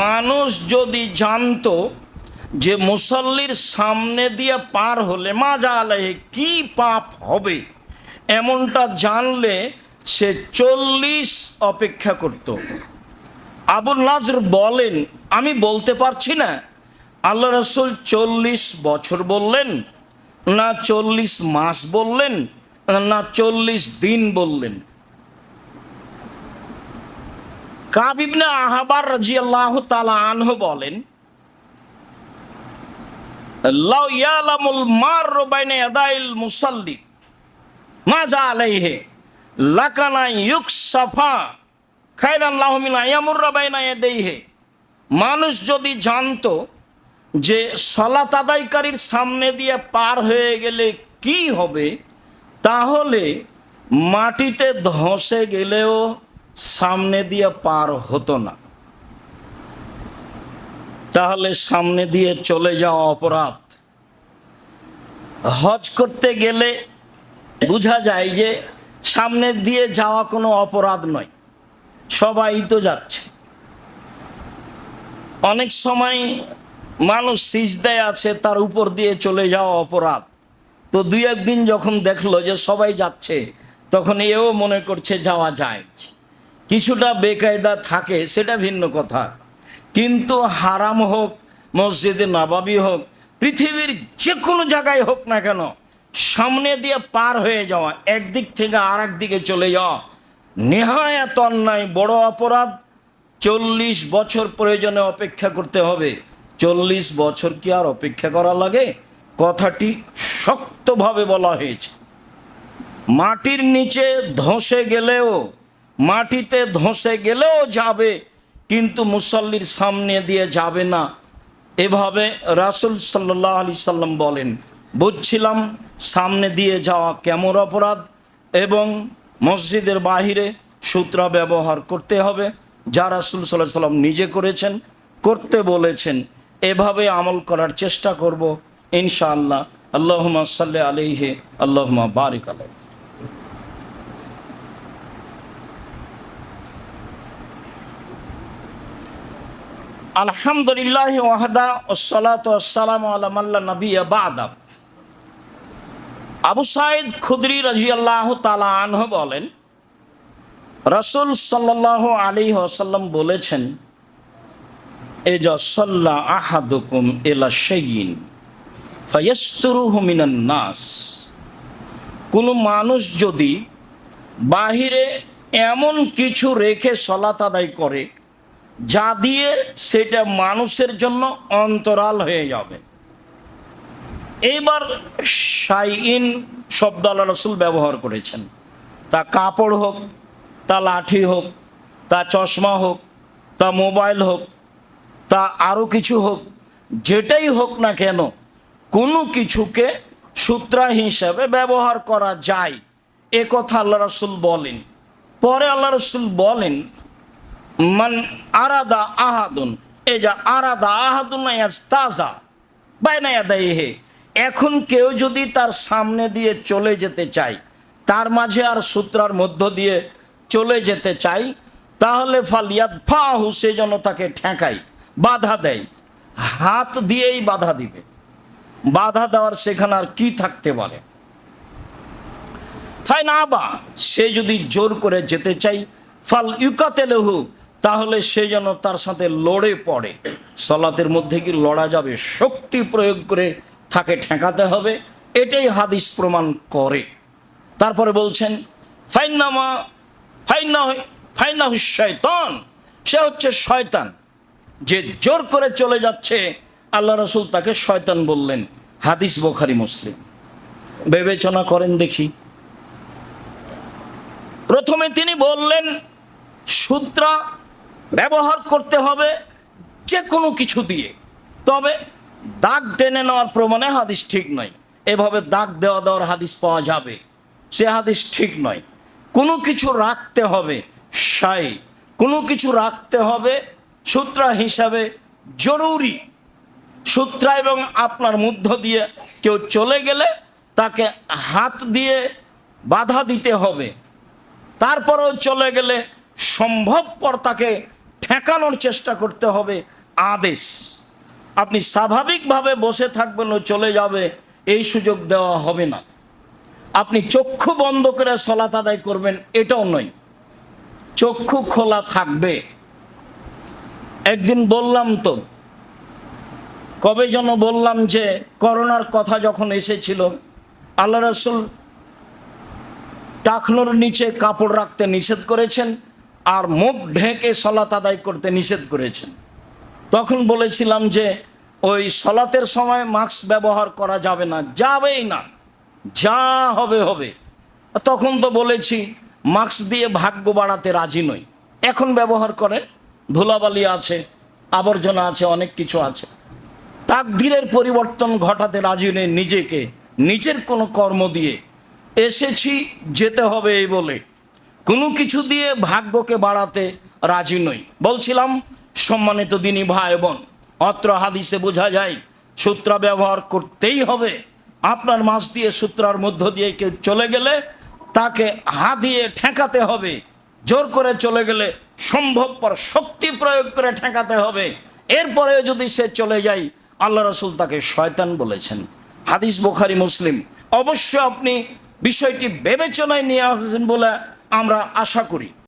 মানুষ যদি জানতো যে মুসল্লির সামনে দিয়ে পার হলে মাজা আলাহে কি পাপ হবে? এমনটা জানলে সে চল্লিশ অপেক্ষা করত। আবুল নাজর বলেন, আমি বলতে পারছি না। আল্লাহ রসুল চল্লিশ বছর বললেন, না চল্লিশ মাস বললেন, না চল্লিশ দিন বললেন। কাবিবনে আহাবার রাজি আল্লাহ তালা আনহ বলেন, লাউ মার মাজা মানুষ যদি জানতো যে সলাত আদায়কারীর সামনে দিয়ে পার হয়ে গেলে কি হবে, তাহলে মাটিতে ধসে গেলেও সামনে দিয়ে পার হতো না। তাহলে সামনে দিয়ে চলে যাওয়া অপরাধ। হজ করতে গেলে বোঝা যায় যে সামনে দিয়ে যাওয়া কোনো অপরাধ নয়। সবাই তো যাচ্ছে। অনেক সময় মানুষ সিজদায় আছে, তার উপর দিয়ে চলে যাওয়া অপরাধ। তো দুই একদিন যখন দেখল যে সবাই যাচ্ছে, তখন এও মনে করছে যাওয়া যায়। কিছুটা বেকায়দা থাকে, সেটা ভিন্ন কথা। কিন্তু হারাম হোক, মসজিদে নবাবি হোক, পৃথিবীর যে কোনো জায়গায় হোক না কেন, সামনে দিয়ে পার হয়ে যাওয়া, একদিক থেকে আর দিকে চলে যাওয়া, নেহায়াত অন্যায়, বড় অপরাধ, চল্লিশ বছর প্রয়োজনে অপেক্ষা করতে হবে। চল্লিশ বছর কি আর অপেক্ষা করা লাগে? কথাটি শক্তভাবে বলা হয়েছে। মাটির নিচে ধসে গেলেও মাটিতে ধসে গেলেও যাবে, কিন্তু মুসল্লির সামনে দিয়ে যাবে না। এভাবে রাসুল সাল্লাহ আলি সাল্লাম বলেন, বুঝছিলাম সামনে দিয়ে যাওয়া কেমন অপরাধ এবং মসজিদের বাহিরে সূত্রা ব্যবহার করতে হবে, যা রাসুল সাল্লাহ সাল্লাম নিজে করেছেন, করতে বলেছেন। এভাবে আমল করার চেষ্টা করব, ইনশাআল্লাহ। আল্লাহমা সাল্লি আলিহে আল্লাহমা বারিক আলাই আলহামদুলিল্লাহ ওয়াহদা ওসলাত আসসালাম আলামাল্লা নবী বাদা। আবু সাইদ খুদরি রাজি আল্লাহ তালা আনহ বলেন, রসুল সাল্লাহ আলী ওসাল্লাম বলেছেন এ জসল্লা আহাদুকুম এলা সেইন ফয়স্তুরুহু মিনান নাস। কোনো মানুষ যদি বাহিরে এমন কিছু রেখে সলাত আদায় করে যা দিয়ে সেটা মানুষের জন্য অন্তরাল হয়ে যাবে। এইবার সাইন শব্দ আল্লাহ রসুল ব্যবহার করেছেন। তা কাপড় হোক, তা লাঠি হোক, তা চশমা হোক, তা মোবাইল হোক, তা আরও কিছু হোক, যেটাই হোক না কেন, কোনো কিছুকে সূত্রা হিসাবে ব্যবহার করা যায়। এ কথা আল্লাহ রসুল বলেন। পরে আল্লাহ রসুল বলেন মান আরাদা আহাদুন। এই যা আরাদা আহাদুন তাজা বাইনায়া দেয় হে এখন কেউ যদি তার সামনে দিয়ে চলে যেতে চায়, তার মাঝে আর সূত্রার মধ্য দিয়ে চলে যেতে চাই তাহলে ফালিয়াত ফাহু সে যেন তাকে ঠেকাই বাধা দেয়। হাত দিয়েই বাধা দিবে। বাধা দেওয়ার সেখানে আর কি থাকতে পারে? তাই না বা সে যদি জোর করে যেতে চাই ফাল ইউকাতেলেহু তাহলে সে যেন তার সাথে লড়ে পড়ে। সলাতের মধ্যে কি লড়া যাবে? শক্তি প্রয়োগ করে তাকে ঠেকাতে হবে, এটাই হাদিস প্রমাণ করে। তারপরে বলছেন ফাইনামা ফাইনা ফাইনা শয়তান। সে হচ্ছে শয়তান। যে জোর করে চলে যাচ্ছে, আল্লাহ রসুল তাকে শয়তান বললেন। হাদিস বোখারি, মুসলিম। বিবেচনা করেন দেখি। প্রথমে তিনি বললেন, সূত্রা ব্যবহার করতে হবে যে কোনো কিছু দিয়ে। তবে দাগ টেনে নেওয়ার প্রমাণে হাদিস ঠিক নয়। এভাবে দাগ দেওয়া দেওয়ার হাদিস পাওয়া যাবে। সে হাদিস ঠিক নয়। কোনো কিছু রাখতে হবে সাই। কোনো কিছু রাখতে হবে সূত্রা হিসাবে জরুরি। সূত্রা এবং আপনার মধ্য দিয়ে কেউ চলে গেলে তাকে হাত দিয়ে বাধা দিতে হবে। তারপরেও চলে গেলে সম্ভবপর তাকে ঠেকানোর চেষ্টা করতে হবে আদেশ। আপনি স্বাভাবিকভাবে বসে থাকবেন ও চলে যাবে, এই সুযোগ দেওয়া হবে না। আপনি চক্ষু বন্ধ করে সলাত আদায় করবেন, এটাও নয়। চক্ষু খোলা থাকবে। একদিন বললাম তো, কবে যেন বললাম যে করোনার কথা যখন এসেছিল, আল্লাহ রসুল টাকনোর নিচে কাপড় রাখতে নিষেধ করেছেন আর মুখ ঢেকে সলাত আদায় করতে নিষেধ করেছেন। তখন বলেছিলাম যে, ওই সলাতের সময় মাস্ক ব্যবহার করা যাবে না, যাবেই না, যা হবে হবে। তখন তো বলেছি, মাস্ক দিয়ে ভাগ্য বাড়াতে রাজি নই। এখন ব্যবহার করে, ধুলাবালি আছে, আবর্জনা আছে, অনেক কিছু আছে। তাকদিরের পরিবর্তন ঘটাতে রাজি নেই নিজেকে, নিজের কোনো কর্ম দিয়ে। এসেছি, যেতে হবে এই বলে। কোনো কিছু দিয়ে ভাগ্যকে বাড়াতে রাজি নই। বলছিলাম, সম্মানিত দিনী ভাই বোন, অত্র হাদিসে বোঝা যায়, সূত্রা ব্যবহার করতেই হবে। আপনার মাছ দিয়ে সূত্রার মধ্য দিয়ে কেউ চলে গেলে তাকে হা দিয়ে ঠেকাতে হবে। জোর করে চলে গেলে সম্ভবপর শক্তি প্রয়োগ করে ঠেকাতে হবে। এরপরে যদি সে চলে যায়, আল্লাহ রসুল তাকে শয়তান বলেছেন। হাদিস বোখারি, মুসলিম। অবশ্য আপনি বিষয়টি বিবেচনায় নিয়ে আসেন বলে আমরা আশা করি।